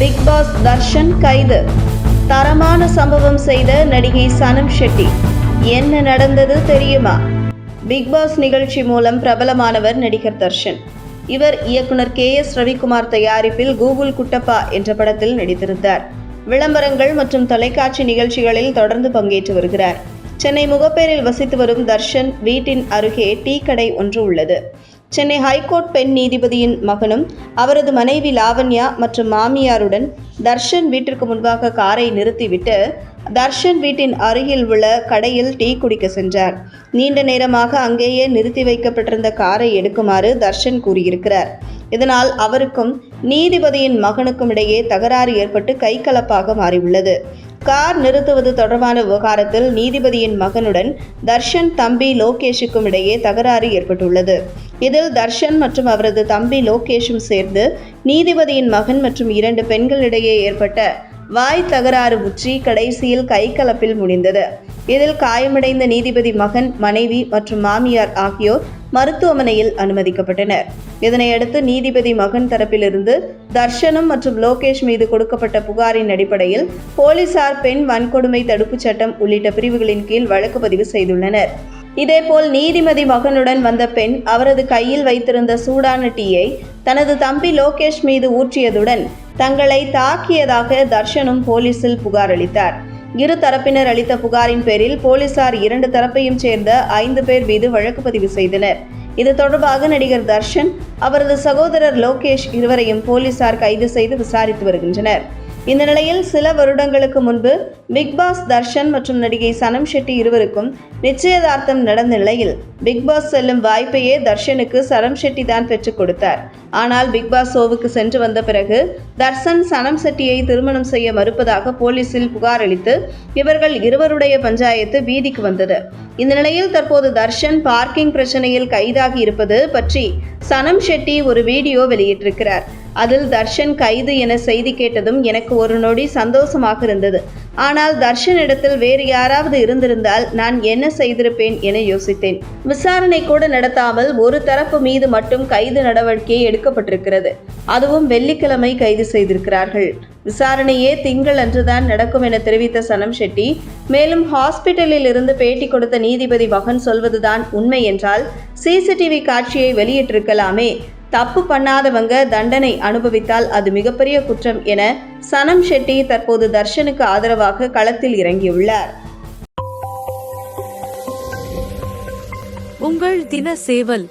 Big pass Darshan கைது. தரமான சம்பவம் செய்த நடிகை சனம் ஷெட்டி. என்ன நடந்தது தெரியுமா? பிக் பாஸ் நிகழ்ச்சி மூலம் பிரபலமானவர் நடிகர் தர்ஷன். இவர் இயக்குனர் கே எஸ் ரவிக்குமார் தயாரிப்பில் கூகுள் குட்டப்பா என்ற படத்தில் நடித்திருந்தார். விளம்பரங்கள் மற்றும் தொலைக்காட்சி நிகழ்ச்சிகளில் தொடர்ந்து பங்கேற்று வருகிறார். சென்னை முகப்பேரில் வசித்து வரும் தர்ஷன் வீட்டின் அருகே டீ கடை ஒன்று உள்ளது. சென்னை ஹைகோர்ட் பெண் நீதிபதியின் மகனும் அவரது மனைவி லாவண்யா மற்றும் மாமியாருடன் தர்ஷன் வீட்டிற்கு முன்பாக காரை நிறுத்திவிட்டு தர்ஷன் வீட்டின் அருகில் உள்ள கடையில் டீ குடிக்க சென்றார். நீண்ட நேரமாக அங்கேயே நிறுத்தி வைக்கப்பட்டிருந்த காரை எடுக்குமாறு தர்ஷன் கூறியிருக்கிறார். இதனால் அவருக்கும் நீதிபதியின் மகனுக்கும் இடையே தகராறு ஏற்பட்டு கைகலப்பாக மாறியுள்ளது. கார் நிறுத்துவது தொடர்பான விவகாரத்தில் நீதிபதியின் மகனுடன் தர்ஷன் தம்பி லோகேஷுக்கும் இடையே தகராறு ஏற்பட்டுள்ளது. இதில் தர்ஷன் மற்றும் அவரது தம்பி லோகேஷும் சேர்ந்து நீதிபதியின் மகன் மற்றும் இரண்டு பெண்களிடையே ஏற்பட்ட வாய் தகராறு உச்சி கடைசியில் கைகலப்பில் முடிந்தது. இதில் காயமடைந்த நீதிபதி மகன் மனைவி மற்றும் மாமியார் ஆகியோர் மருத்துவமனையில் அனுமதிக்கப்பட்டனர். இதனையடுத்து நீதிபதி மகன் தரப்பிலிருந்து தர்ஷனம் மற்றும் லோகேஷ் மீது கொடுக்கப்பட்ட புகாரின் அடிப்படையில் போலீசார் பெண் வன்கொடுமை தடுப்புச் சட்டம் உள்ளிட்ட பிரிவுகளின் கீழ் வழக்கு பதிவு செய்துள்ளனர். இதேபோல் நீதிபதி மகனுடன் வந்த பெண் அவரது கையில் வைத்திருந்த சூடான டீயை தனது தம்பி லோகேஷ் மீது ஊற்றியதுடன் தங்களை தாக்கியதாக தர்ஷனும் போலீசில் புகார் அளித்தார். இரு தரப்பினர் அளித்த புகாரின் பேரில் போலீசார் இரண்டு தரப்பையும் சேர்ந்த ஐந்து பேர் மீது வழக்கு பதிவு செய்தனர். இது தொடர்பாக நடிகர் தர்ஷன் அவரது சகோதரர் லோகேஷ் இருவரையும் போலீசார் கைது செய்து விசாரித்து வருகின்றனர். இந்த நிலையில் சில வருடங்களுக்கு முன்பு பிக்பாஸ் தர்ஷன் மற்றும் நடிகை சனம் ஷெட்டி இருவருக்கும் நிச்சயதார்த்தம் நடந்த நிலையில் பிக்பாஸ் செல்லும் வாய்ப்பையே தர்ஷனுக்கு சனம் ஷெட்டி தான் பெற்றுக் கொடுத்தார். ஆனால் பிக்பாஸ் ஷோவுக்கு சென்று வந்த பிறகு தர்ஷன் சனம் ஷெட்டியை திருமணம் செய்ய மறுப்பதாக போலீசில் புகார் அளித்து இவர்கள் இருவருடைய பஞ்சாயத்து வீதிக்கு வந்தது. இந்த நிலையில் தற்போது தர்ஷன் பார்க்கிங் பிரச்சனையில் கைதாகி இருப்பது பற்றி சனம் ஷெட்டி ஒரு வீடியோ வெளியிட்டிருக்கிறார். அதில் தர்ஷன் கைது என செய்தி கேட்டதும் எனக்கு ஒரு நொடி சந்தோஷமாக இருந்தது. ஆனால் தர்ஷன் இடத்தில் வேறு யாராவது இருந்திருந்தால் நான் என்ன செய்திருப்பேன் என யோசித்தேன். விசாரணை கூட நடத்தாமல் ஒரு தரப்பு மீது மட்டும் கைது நடவடிக்கை எடுக்கப்பட்டிருக்கிறது. அதுவும் வெள்ளிக்கிழமை கைது செய்திருக்கிறார்கள். விசாரணையே திங்கள் அன்றுதான் நடக்கும் என தெரிவித்த சனம் ஷெட்டி மேலும் ஹாஸ்பிட்டலில் இருந்து பேட்டி கொடுத்த நீதிபதி மகன் சொல்வதுதான் உண்மை என்றால் சிசிடிவி காட்சியை வெளியிட்டிருக்கலாமே தப்பு பண்ணாதவங்க தண்டனை அனுபவித்தால் அது மிகப்பெரிய குற்றம் என சனம் ஷெட்டி தற்போது தர்ஷனுக்கு ஆதரவாக களத்தில் இறங்கியுள்ளார். உங்கள் தின சேவல்